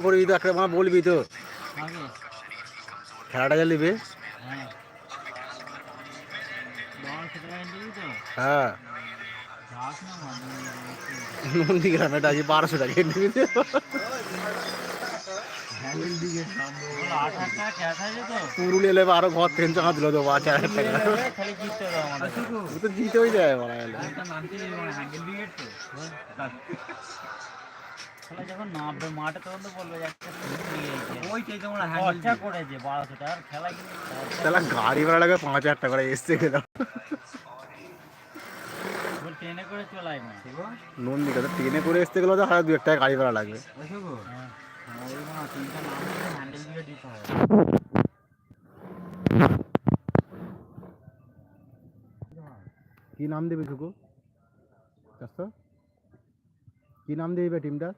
করবি তো একটা আমার বলবি তো। খেলাটা যা নিবি হ্যাঁ। হ্যাঁ। নন্দীগ্রামে আছে বারোশো টাকা নিবি তো? পুরুলিয়া আরও ঘর থেকে চাঁদ দিল তো পাঁচ হাজার টাকা। তো জিতেই যায় গেলে। খেলা যখন নামবে মাঠে তখন তো বলবে যে একটা টিম নিয়ে গেছে ওইটাই যেমন খরচা করেছে বারোশো টাকার খেলা কিন্তু গাড়ি ভাড়া লাগে পাঁচ হাজার টাকা করে এসছে এবার ট্রেনে করে চলাই না। ট্রেনে করে আসতে গেলে তো হাজার দু এক টাকা গাড়ি ভাড়া লাগবে। হ্যাঁ ওই তিনটা নাম হ্যান্ডেল দিয়ে দিতে কি নাম দেবে চারশো কি নাম দেবে টিমটা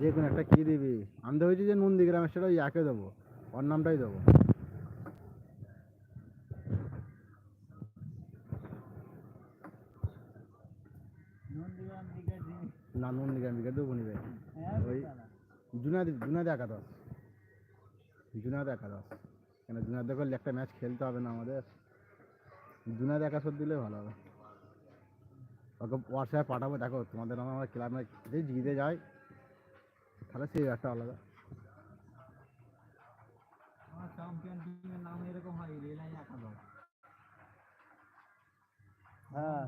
যে কোনো একটা কি দিবি? আমি তো যে নন্দীগ্রামের সেটা ওই একে দেবো, ওর নামটাই দেবো। না, নন্দীগ্রাম দিকে দেবো নিবে ওই জুনাদ জুনাদ একাদশ। জুনাদ একাদশ। কেন জুনাদ করলে একটা ম্যাচ খেলতে হবে না আমাদের। জুনাদ একাদশ দিলে ভালো হবে। ওকে হোয়াটসঅ্যাপে পাঠাবো দেখো তোমাদের আমার ক্লাবে যদি জিতে যায় তাহলে সেই একটা আলাদা। আমার চ্যাম্পিয়ন টিমের নাম এরকম হয় রেলাই হ্যাঁ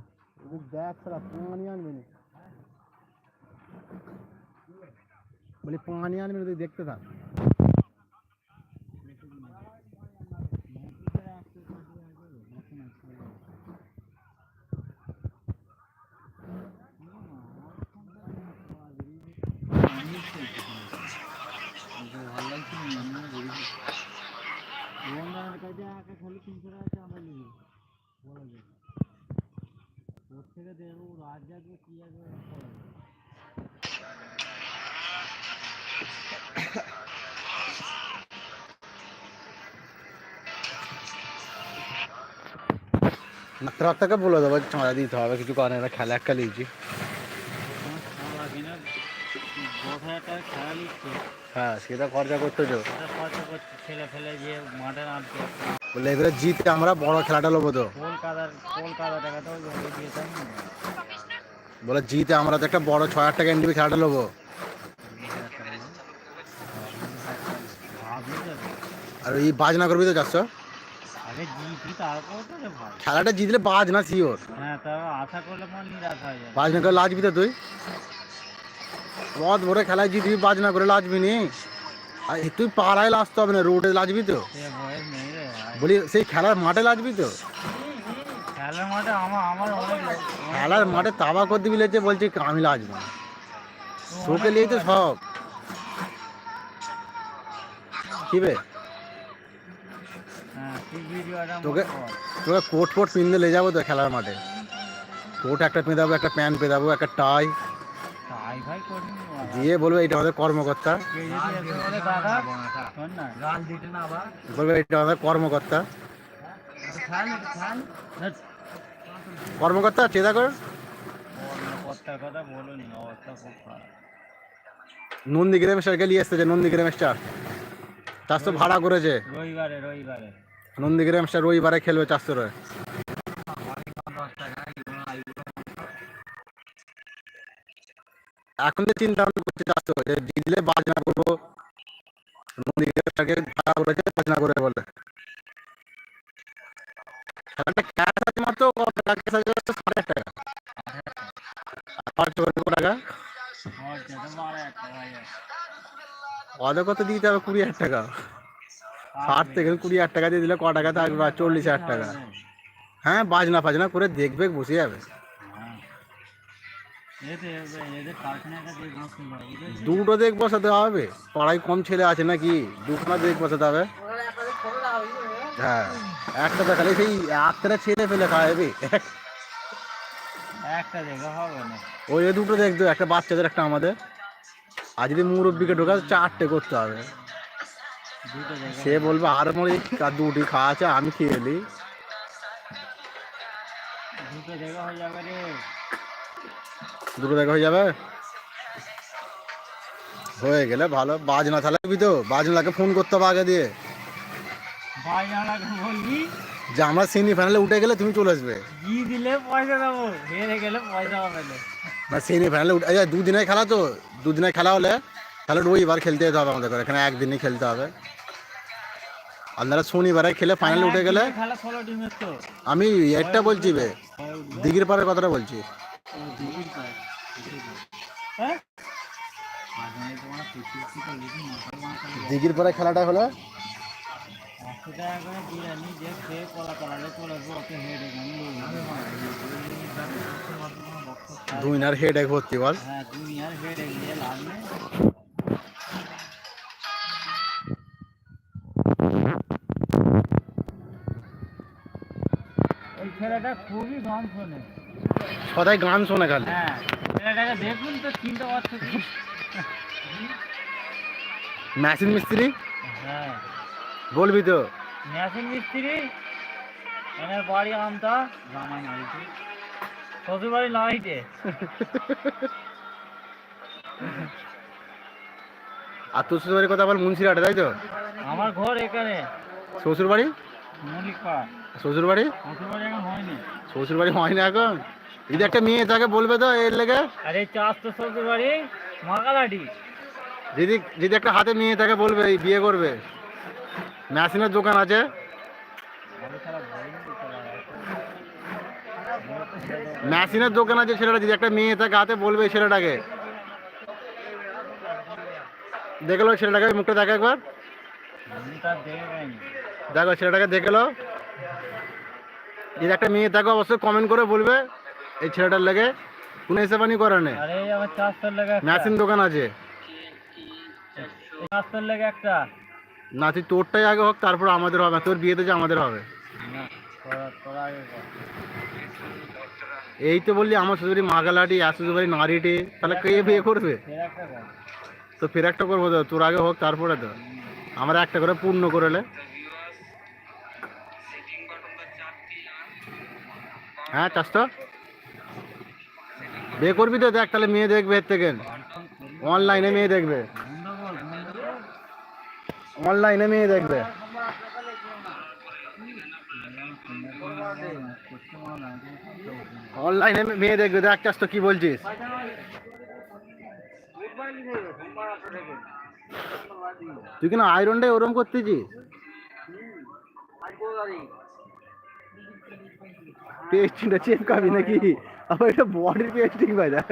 দেখ সারা পানি আনবে না বলি পানি আনবে না তুই দেখতে থাক ভালো লাগছে না রোহনদার কাছে একা খালি তিনশো টাকা আছে আমরা নিবি। বলা যায়। ওর থেকে দেখব রাজ যাবে কি যাবে বলা যায় মাত্রাটাকে বলে দেবো চাঁদা দিতে হবে কিছু কারণে এরা খেলা একটা লিয়েছি আমার খাওয়া কিনা দশ হাজার টাকা খেলা নিচ্ছে হ্যাঁ সেটা খরচা করতে খরচা ছেলে ফেলে মাঠে নামছে। বলে এবারে জিতে আমরা বড় খেলাটা নেব তো। কলকাতার কলকাতা টাকা তো ওই বলে জিতে আমরা তো একটা বড় ছ হাজার টাকা এনডিবি খেলাটা তো আর এই বাজনা করবি তো চারশো আগে জিতি তারপর তো ভাই। খেলাটা জিতলে বাজ না শিওর হ্যাঁ তা আশা করলে মন নিরাশ হয়ে যায় বাজ না করে লাজবি তো তুই? রদ ভরে খেলায় জিতবি বাজ না করে লাজবি নি আর তুই পাড়ায় লাজতে হবে না রোডে লাজবি তো। বলি সেই খেলার মাঠে লাজবি তো খেলার মাঠে আমার আমার খেলার মাঠে তাবা করে দিবি লেছে বলছি আমি লাজবো না তোকে নিয়েই তো সব কি বে তোকে তোকে কোট ফোট পিনতে লে যাব তো খেলার মাঠে কোট একটা পেঁধে দেবো একটা প্যান্ট পেঁধে দেবো একটা টাই তাই ভাই বাবা। দিয়ে বলবে এটা আমাদের কর্মকর্তা। বলবে এটা আমাদের কর্মকর্তা। কর্মকর্তা চেদা কর নন্দীগ্রাম স্টারকে নিয়ে এসেছে নন্দীগ্রাম স্টার চারশো ভাড়া করেছে। রবিবারে রবিবারে। নন্দীগ্রাম স্টার রবিবারে খেলবে চারশো রয়ে। এখন তো চিন্তা ভাবনা করছে চারশো যে জিতলে বাজনা করব। নন্দীগ্রাম স্টারকে ভাড়া করেছে বাজনা করে বলে। খেলাটা ক্যাশ আছে মাত্র কত টাকা? ক্যাশ আছে হচ্ছে সাড়ে আট টাকা। আর খরচ করবে কত টাকা। আমার যেতে পারে একটা ভাই ওদের কত দিতে হবে, কুড়ি হাজার টাকা। ষাট থেকে কুড়ি হাজার টাকা দিয়ে দিলে ক টাকা? থাকবে আর চল্লিশ হাজার টাকা। হ্যাঁ বাজনা ফাজনা করে দেখবে, বসে যাবে। দুটো দেখ বসাতে হবে। পাড়ায় কম ছেলে আছে নাকি? দুটো দেখ বসাতে হবে। হ্যাঁ একটা দেখালে সেই একটা ছেলে ফেলে খাওয়াবে। একটা দেখে হবে না। ওই দুটো দেখতো একটা বাচ্চাদের একটা আমাদের। আর যদি মুরব্বিকে ঢোকা চারটে করতে হবে। সে বলবে আর মরে দুটি খাওয়া আছে আমি খেয়ে এলি দুটো জায়গা হয়ে যাবে রে। দুটো দেখা হয়ে যাবে? হয়ে গেলে ভালো। বাজনা দিবি তো? বাজনাকে ফোন করতে হবে আগে দিয়ে। যে আমরা সেমি ফাইনালে উঠে গেলে তুমি চলে আসবে। দিলে পয়সা দেবো? হেরে গেলে পয়সা হবে না। না সেমি ফাইনালে উঠে এই দুদিনের খেলা তো। দুদিনের খেলা হলে তাহলে রবিবার খেলতে যেতে হবে আমাদের এখানে একদিনই খেলতে হবে। আপনারা শনিবারে খেলে ফাইনালে উঠে গেলে আমি একটা বলছি বে। দিঘির পাড়ের কথাটা বলছি। দিঘির পাড়ে খেলাটা হলো? দুই নার হেড এক ভর্তি বল। ওই ছেলেটা খুবই গান শোনে সদাই গান শোনে খালি। হ্যাঁ দেখুন তো চিনতে মেশিন মিস্ত্রি? হ্যাঁ। বলবি তো। মেশিন মিস্ত্রি এনার বাড়ি আমতা জামাই নাইতে শ্বশুর বাড়ি নাইতে আর তোর শ্বশুর বাড়ির কথা বল মুন্সিরাটে তাই তো? আমার ঘর এখানে। শ্বশুর বাড়ি মল্লিকপাড়া শ্বশুর বাড়ি শ্বশুর বাড়ি এখন হয়নি। শ্বশুর বাড়ি হয় না এখন? যদি একটা মেয়ে তাকে বলবে তো এর লেগে? আর চাষ তো শ্বশুর বাড়ি মাকালাটি যদি যদি একটা হাতে মেয়ে তাকে বলবে এই বিয়ে করবে? মেশিনের দোকান আছে? মেশিনের দোকান আছে ছেলেটা যদি একটা মেয়ে তাকে হাতে বলবে ছেলেটাকে। দেখল ছেলেটাকে মুখটা দেখে একবার। দেখে পাইনি দেখো ছেলেটাকে দেখল যদি একটা মেয়ে তাকে অবশ্যই কমেন্ট করে বলবে এই ছেলেটার লেগে কোনো হিসেবানি করে আরে আমার তোর মেশিন দোকান আছে। একটা। না তুই তোরটাই আগে হোক তারপর আমাদের হবে। তোর বিয়েতে যে আমাদের হবে। না এই তো বললি আমার শ্বশুরি মাগালাটি আর শ্বশুরবাড়ি নারীটি। তাহলে কে বিয়ে করবে? তো ফের একটা করব তো তোর আগে হোক তারপরে তো। আমরা একটা করে পূর্ণ করলে হ্যাঁ তো বিয়ে করবি তো? দেখ তাহলে মেয়ে দেখবে এর থেকে। অনলাইনে মেয়ে দেখবে। অনলাইনে মেয়ে দেখবে। অনলাইনে মেয়ে দেখবে। দেখ চাস তো কি বলছিস? তুই কেন আয়রনটাই ওরম করতেছিস? পেস্টিংটা চেপকাবি নাকি? আবার এটা বডির পেস্টিং ভাই দেখ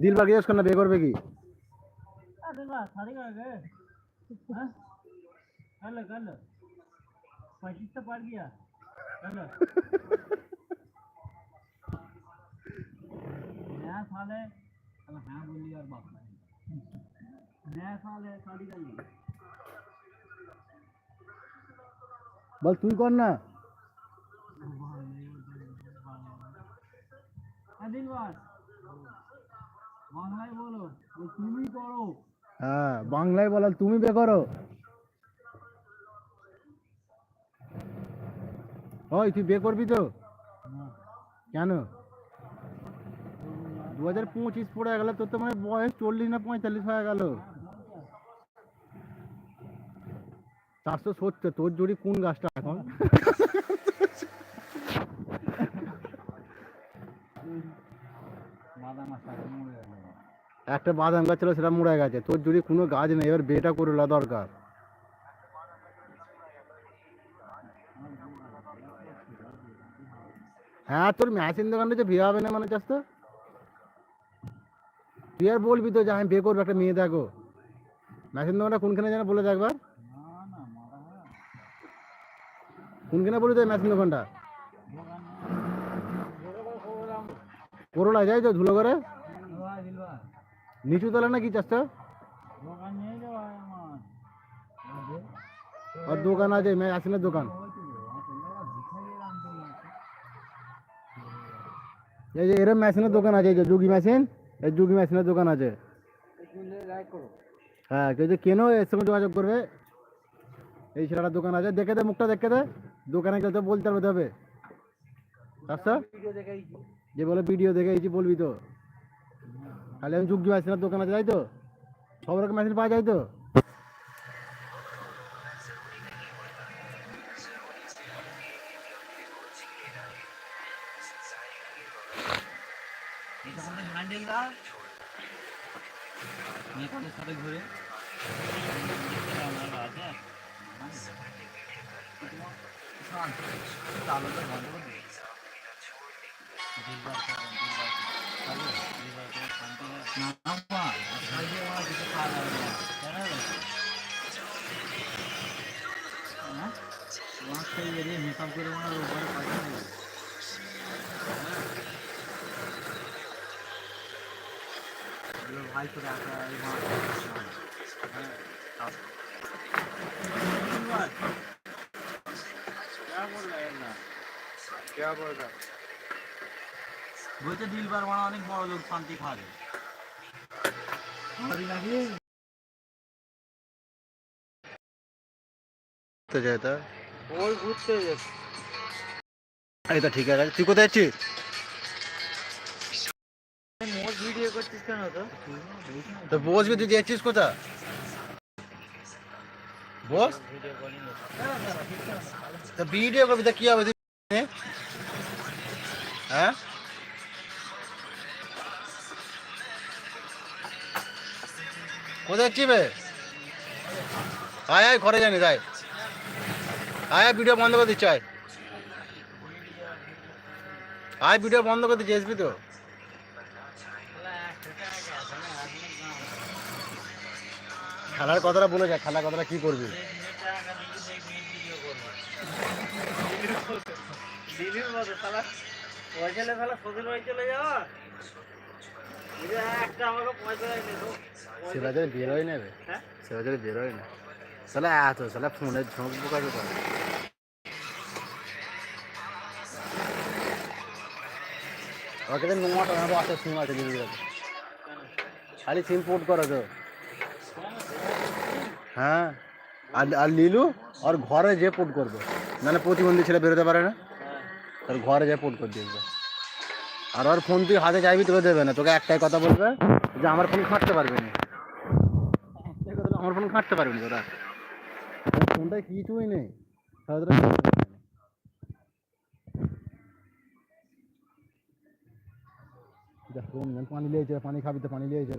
দিল বাকি জিজ্ঞেস কর না বিয়ে করবে কি कर लो कर लो पच्चीस तो पड़ गया कर लो नया साल है अब हाँ बोली और बाप বল, তুই কর না। বাংলায় বলো তুমি করো হ্যাঁ বাংলায় বলাল তুমি বিয়ে করো। ওই, তুই বিয়ে করবি তো? কেন? দু হাজার পঁচিশ পড়ে গেল, তোর তো মানে বয়স চল্লিশ না পঁয়তাল্লিশ হয়ে গেল। চারশো সত্তর, তোর জুড়ি কোন গাছটা এখন? একটা বাদাম গাছ ছিল, সেটা মরে গেছে। তোর যদি কোনো গাছ নেই, এবার বিয়েটা করে নেওয়া দরকার। হ্যাঁ তোর মেশিন দোকানটা যে বিয়ে হবে না মানে চাস তো? তুই আর বলবি তো যে, আমি বিয়ে করব একটা মেয়ে, দেখো। মেশিন দোকানটা কোনখানে যেন বলে দেখ একবার? না না মারা হয় কোনখানে বলি তো মেশিন দোকানটা করোলা যাই তো ধুলো করে দিলবার দিলবার নিচু তলা না কি চাস তো দোকান নিয়ে যাওয়া আমার আর দোকান আছে মেশিনের দোকান। এই যে এরম মেশিনের দোকান আছে এই যোগী মেশিনের দোকান আছে। হ্যাঁ কেউ যদি কেনো এর সঙ্গে যোগাযোগ করবে, এই ছেলেটার দোকান আছে। দেখে দে মুখটা, দেখে দে। দোকানে গেলে তো বলতে পারবে তবে। আচ্ছা? যে বলে ভিডিও দেখে এইছি বলবি তো। তাহলে আমি যুগি মেশিনের দোকান আছে, তাই তো? সব রকম মেশিন পাওয়া যায় তো? নেপালের সাথে ঘুরে। মেকআপ করে মানে উপরে দিলবার অনেক বড় লোক শান্তি খাবে ওই ঘুরতে এটা ঠিক আছে তুই কোথায় আছিস তো বসবি তুই যাচ্ছিস কোথা? বস? তো ভিডিও করবি, তা কি হবে? তুই হ্যাঁ? কোথায় যাচ্ছি বে? আয় আয়, ঘরে জানি যাই আয় ভিডিও বন্ধ করে দিচ্ছি, আয়। আয় ভিডিও বন্ধ করে দিচ্ছি আসবি তো। খেলার কথাটা বলে যা খেলার কথাটা কি করবি? দিদির মতো শালা পয়সালে শালা শ্বশুর বাড়ি চলে যাওয়া এই যে একটা আমাকে পয়সা দেয়নি তো সে বাজারে বেরোয় না রে হ্যাঁ বেরোয় না সালা এত সালা ফোনের ঝোঁক বোকার ওকে তো নোয়া টাকা আছে সিম আছে খালি সিম পোর্ট করো তো। হ্যাঁ। আর আর লিলু আর ঘরে যে পোর্ট করবে মানে প্রতিবন্ধী ছেলে বেরোতে পারে না। তার ঘরে যে পোর্ট করে দিয়েছে। আর ওর ফোন তুই হাতে চাইবি তোকে দেবে না। তোকে একটাই কথা বলবে যে আমার ফোন খাটতে পারবে না। আমার ফোন খাটতে পারবে না তোরা। ওর ফোনটায় কিছুই নেই? পানি লিয়েছে পানি খাবি তো, পানি লিয়েছে